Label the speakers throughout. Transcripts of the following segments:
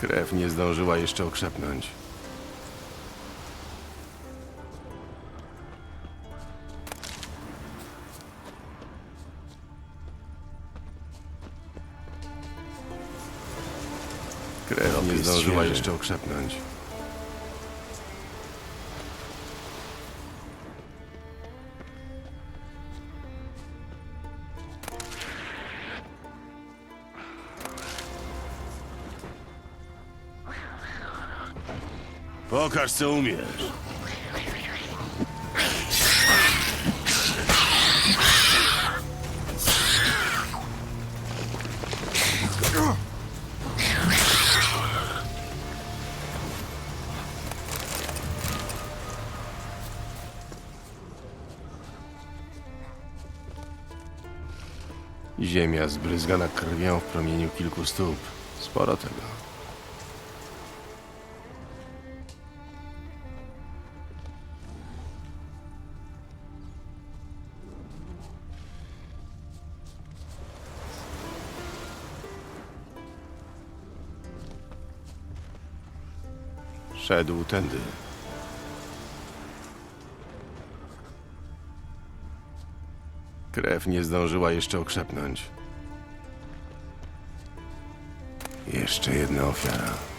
Speaker 1: Krew nie zdążyła jeszcze okrzepnąć. Krew nie zdążyła jeszcze okrzepnąć.
Speaker 2: Pokaż, co umiesz.
Speaker 1: Ziemia zbryzgana krwią w promieniu kilku stóp. Sporo tego. Szedł tędy. Krew nie zdążyła jeszcze okrzepnąć. Jeszcze jedna ofiara.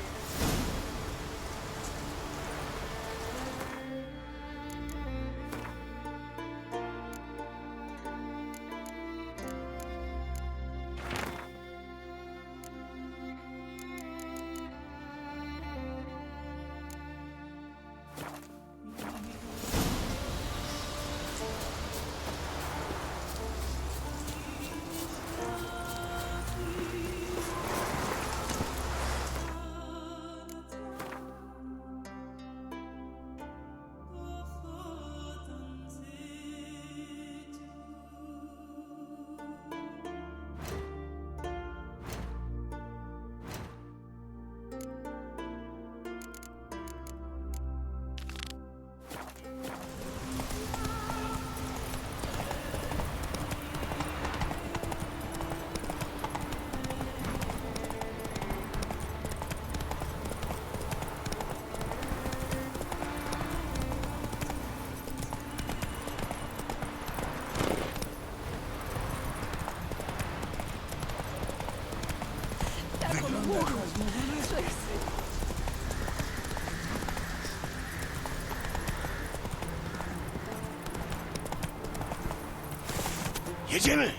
Speaker 2: Jedziemy!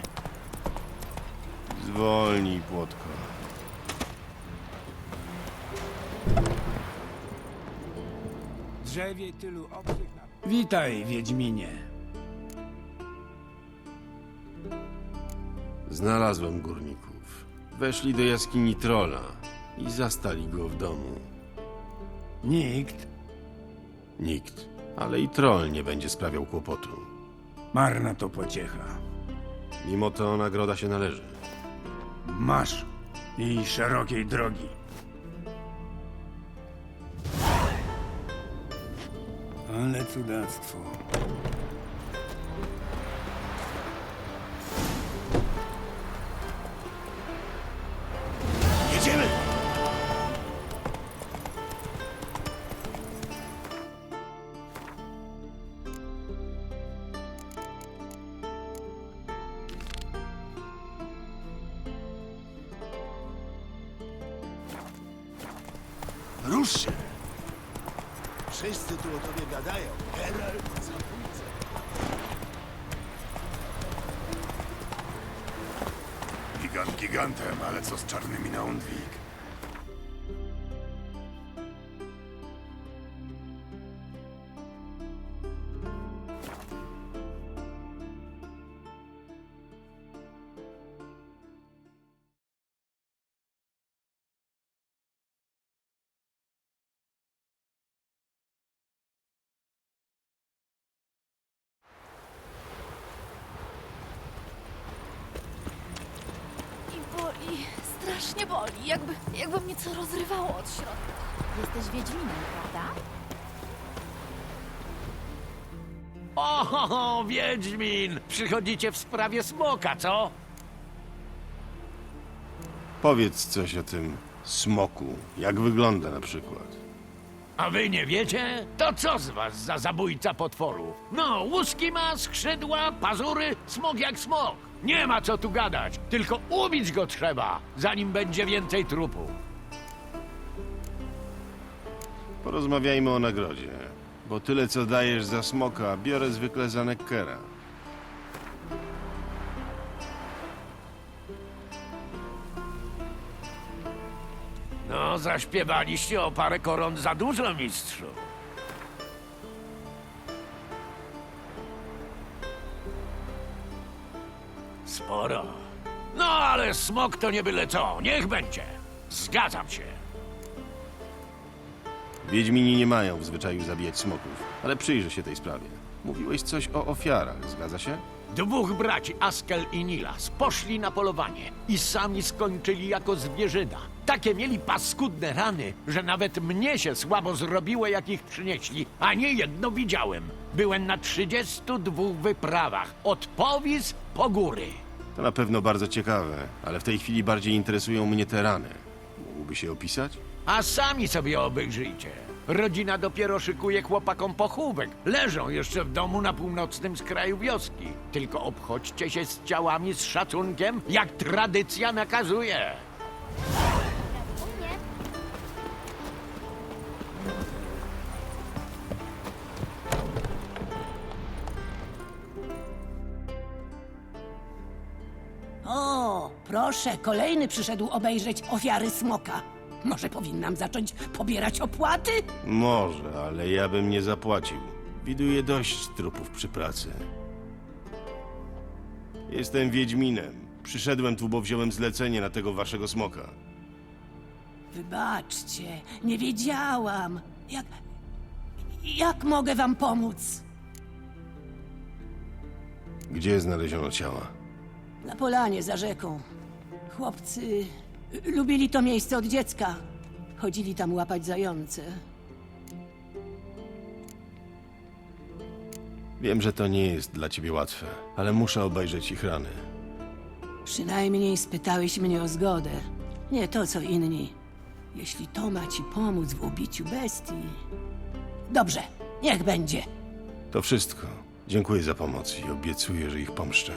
Speaker 1: Zwolnij, płotko.
Speaker 3: drzewie tylu obcych na... Witaj, Wiedźminie.
Speaker 1: Znalazłem górników. Weszli do jaskini trola i zastali go w domu.
Speaker 3: Nikt,
Speaker 1: Nikt, ale i troll nie będzie sprawiał kłopotu.
Speaker 3: marna to pociecha.
Speaker 1: Mimo to nagroda się należy.
Speaker 3: Masz i szerokiej drogi. Ale cudactwo.
Speaker 2: Rusz się! Wszyscy tu o tobie gadają. Geralt, zabójca.
Speaker 4: Gigant gigantem, ale co z czarnymi na Undwik?
Speaker 5: Strasznie boli, jakby, jakby mnie co rozrywało od środka. Jesteś Wiedźminem, prawda?
Speaker 6: O, Wiedźmin! Przychodzicie w sprawie smoka, co?
Speaker 1: Powiedz coś o tym Smoku. Jak wygląda na przykład?
Speaker 6: A wy nie wiecie? To co z was za zabójca potworów? No, łuski ma, skrzydła, pazury, smok jak smok. Nie ma co tu gadać, tylko ubić go trzeba, zanim będzie więcej trupów.
Speaker 1: Porozmawiajmy o nagrodzie. Bo tyle co dajesz za smoka, biorę zwykle za Neckera.
Speaker 6: No, zaśpiewaliście o parę koron za dużo, mistrzu. Sporo. No, ale smok to nie byle co. Niech będzie. Zgadzam się.
Speaker 1: Wiedźmini nie mają w zwyczaju zabijać smoków, ale przyjrzę się tej sprawie. Mówiłeś coś o ofiarach, zgadza się?
Speaker 6: Dwóch braci, Askel i Nilas, poszli na polowanie i sami skończyli jako zwierzyna. Takie mieli paskudne rany, że nawet mnie się słabo zrobiło, jak ich przynieśli, a nie jedno widziałem. Byłem na 32 wyprawach, od powis po góry.
Speaker 1: To na pewno bardzo ciekawe, ale w tej chwili bardziej interesują mnie te rany. Mógłby się opisać?
Speaker 6: A sami sobie obejrzyjcie. Rodzina dopiero szykuje chłopakom pochówek. Leżą jeszcze w domu na północnym skraju wioski. Tylko obchodźcie się z ciałami z szacunkiem, jak tradycja nakazuje.
Speaker 7: Proszę, kolejny przyszedł obejrzeć ofiary smoka. Może powinnam zacząć pobierać opłaty?
Speaker 1: Może, ale ja bym nie zapłacił. Widuję dość trupów przy pracy. Jestem Wiedźminem. Przyszedłem tu, bo wziąłem zlecenie na tego waszego smoka.
Speaker 7: Wybaczcie, nie wiedziałam. Jak. Jak mogę wam pomóc?
Speaker 1: Gdzie znaleziono ciała?
Speaker 7: Na polanie za rzeką. Chłopcy lubili to miejsce od dziecka. Chodzili tam łapać zające.
Speaker 1: Wiem, że to nie jest dla ciebie łatwe, ale muszę obejrzeć ich rany.
Speaker 7: Przynajmniej spytałeś mnie o zgodę. Nie to, co inni. Jeśli to ma ci pomóc w ubiciu bestii. Dobrze, niech będzie.
Speaker 1: To wszystko. Dziękuję za pomoc i obiecuję, że ich pomszczę.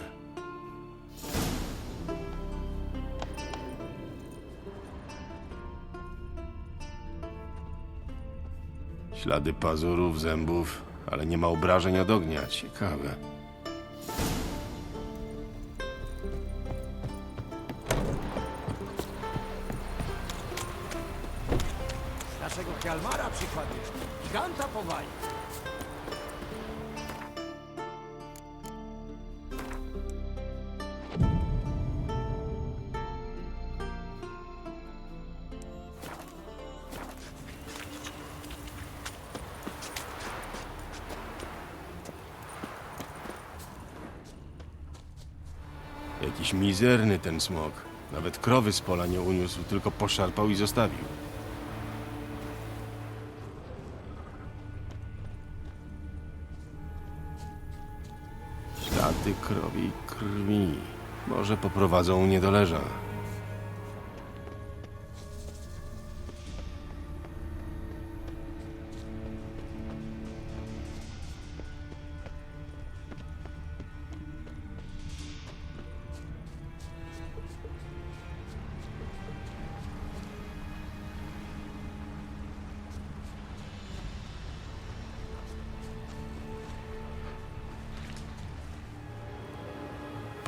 Speaker 1: Ślady pazurów, zębów, ale nie ma obrażeń od ognia. Ciekawe.
Speaker 8: Naszego Hjalmara przykładniesz. Giganta powali.
Speaker 1: Jakiś mizerny ten smok. Nawet krowy z pola nie uniósł, tylko poszarpał i zostawił. Ślady krowiej krwi. Może poprowadzą mnie do leża.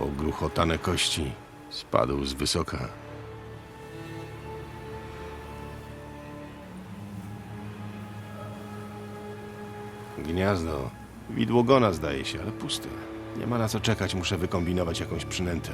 Speaker 1: Pogruchotane kości. Spadł z wysoka. Gniazdo. Widłogona zdaje się, ale puste. Nie ma na co czekać, muszę wykombinować jakąś przynętę.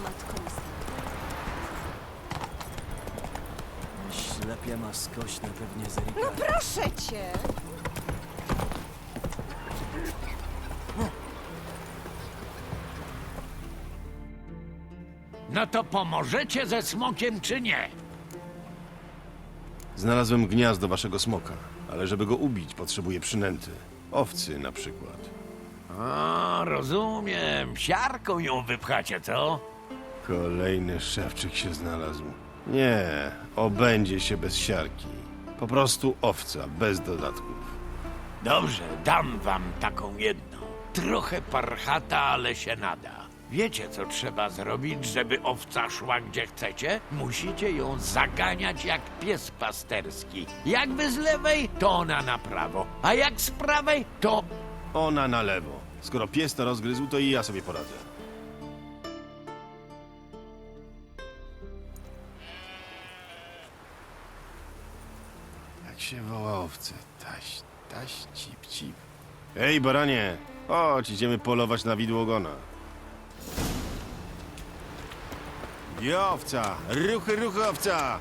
Speaker 9: matką
Speaker 8: Ślepia ma skośne pewnie z Erika.
Speaker 9: No proszę cię!
Speaker 6: No to pomożecie ze smokiem czy nie?
Speaker 1: Znalazłem gniazdo waszego smoka, ale żeby go ubić, potrzebuję przynęty. Owcy na przykład.
Speaker 6: A, rozumiem. Siarką ją wypchacie, co?
Speaker 1: Kolejny szewczyk się znalazł. Nie, obędzie się bez siarki. Po prostu owca, bez dodatków.
Speaker 6: Dobrze, dam wam taką jedną. Trochę parchata, ale się nada. Wiecie, co trzeba zrobić, żeby owca szła gdzie chcecie? Musicie ją zaganiać jak pies pasterski. Jakby z lewej, to ona na prawo, a jak z prawej, to
Speaker 1: Ona na lewo. Skoro pies to rozgryzł, to i ja sobie poradzę. Się? Taś, taś, cip, cip. Ej, baranie! Chodź, idziemy polować na widłogona. I owca! Ruchy, ruchy, owca!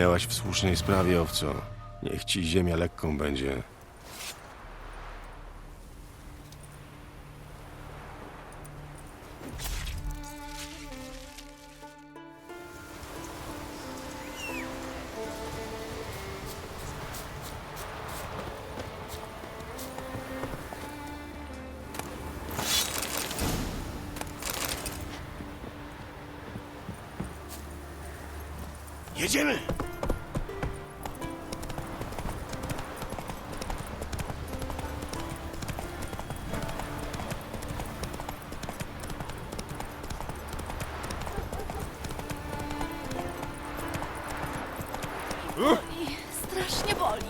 Speaker 1: Zginęłaś w słusznej sprawie, owco. Niech ci ziemia lekką będzie.
Speaker 2: Jedziemy!